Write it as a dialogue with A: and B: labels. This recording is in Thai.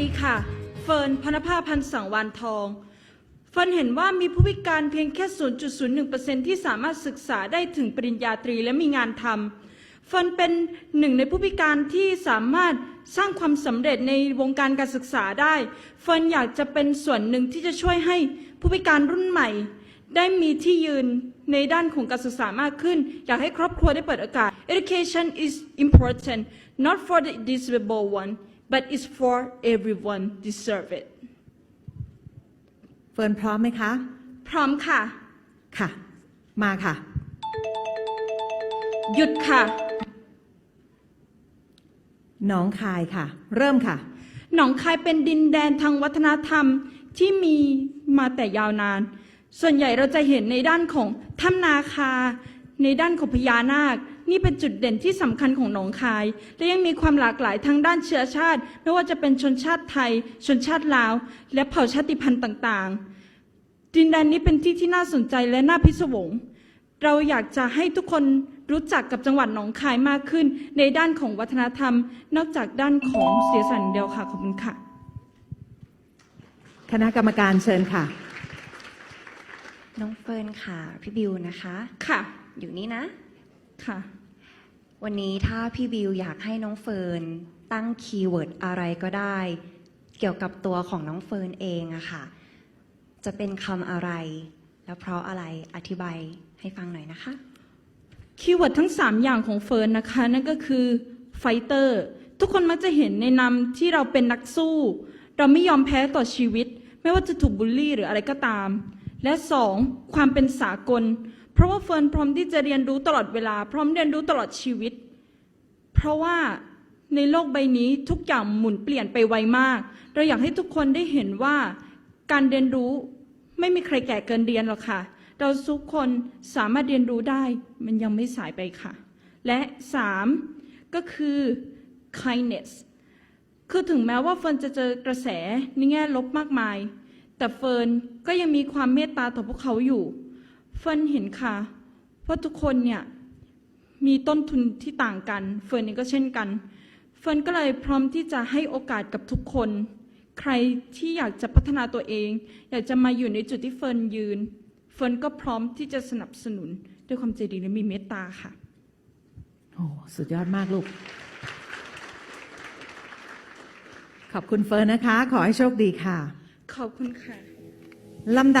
A: ดีค่ะ เฟิร์นพนภาพันธ์สังวานทอง เฟิร์นเห็นว่ามีผู้พิการเพียงแค่ 0.01%ที่สามารถศึกษาได้ถึงปริญญาตรีและมีงานทำเฟิร์นเป็นหนึ่งในผู้พิการที่สามารถสร้างความสำเร็จในวงการการศึกษาได้ เฟิร์นอยากจะเป็นส่วนหนึ่งที่จะช่วยให้ผู้พิการรุ่นใหม่ ได้มีที่ยืนในด้านของการศึกษามากขึ้น อยากให้ครอบครัวได้เปิดโอกาส Education is important not for the disabled one but it's for everyone deserve it
B: เฟิร์นพร้อมไหมคะ
A: พร้อมค่ะ
B: ค่ะ มาค่ะ
A: หยุดค่ะ
B: หน้องคายค่ะ เริ่มค่ะ
A: หนองคายเป็นดินแดนทางวัฒนธรรมที่มีมาแต่ยาวนาน ส่วนใหญ่เราจะเห็นในด้านของถ้ำนาคา ในด้านของพญานาค นี่เป็นจุดเด่นที่สำคัญของหนองคาย และยังมีความหลากหลายทางด้านเชื้อชาติ ไม่ว่าจะเป็นชนชาติไทย ชนชาติลาว และเผ่าชาติพันธุ์ต่างๆ ดินแดนนี้เป็นที่ที่น่าสนใจและน่าพิศวง เราอยากจะให้ทุกคนรู้จักกับจังหวัดหนองคายมากขึ้น ในด้านของวัฒนธรรม นอกจากด้านของเสียสันอย่างเดียวค่ะขอบคุณค่ะ
B: คณะกรรมการเชิญค่ะ
C: น้องเฟิร์นค่ะ พี่บิวนะคะ
A: ค่ะ
C: อยู่นี่นะ
A: ค่ะ
C: วันนี้ถ้าพี่บิวอยากให้น้องเฟิร์นตั้งคีย์เวิร์ดอะไรก็ได้ เกี่ยวกับตัวของน้องเฟิร์นเองอะค่ะ จะเป็นคำอะไร แล้วเพราะอะไรอธิบายให้ฟังหน่อยนะคะ
A: คีย์เวิร์ดทั้ง 3 อย่างของเฟิร์นนะคะ นั่นก็คือไฟเตอร์ทุกคนมักจะเห็นในนามที่เราเป็นนักสู้ เราไม่ยอมแพ้ต่อชีวิต ไม่ว่าจะถูกบูลลี่หรืออะไรก็ตาม และ 2. ความเป็นสากล เพราะว่าเฟิร์นพร้อมที่จะเรียนรู้ตลอดเวลา พร้อมเรียนรู้ตลอดชีวิต เพราะว่าในโลกใบนี้ทุกอย่างหมุนเปลี่ยนไปไวมาก เราอยากให้ทุกคนได้เห็นว่าการเรียนรู้ไม่มีใครแก่เกินเรียนหรอกค่ะ เราทุกคนสามารถเรียนรู้ได้มันยังไม่สายไปค่ะ และสามก็คือ kindness คือถึงแม้ว่าเฟิร์นจะเจอกระแสในแง่ลบมากมาย แต่เฟิร์นก็ยังมีความเมตตาต่อพวกเขาอยู่ เฟิร์นเห็นค่ะว่าทุกคนเนี่ยมีต้นทุนที่ต่างกัน เฟิร์นเองก็เช่นกัน เฟิร์นก็เลยพร้อมที่จะให้โอกาสกับทุกคน ใครที่อยากจะพัฒนาตัวเอง อยากจะมาอยู่ในจุดที่เฟิร์นยืน เฟิร์นก็พร้อมที่จะสนับสนุนด้วยความใจดีและมีเมตตาค่ะ
B: โอ้สุดยอดมากลูก ขอบคุณเฟิร์นนะคะ ขอให้โชคดีค่ะ
A: ขอบคุณค่ะ
B: ลำดับ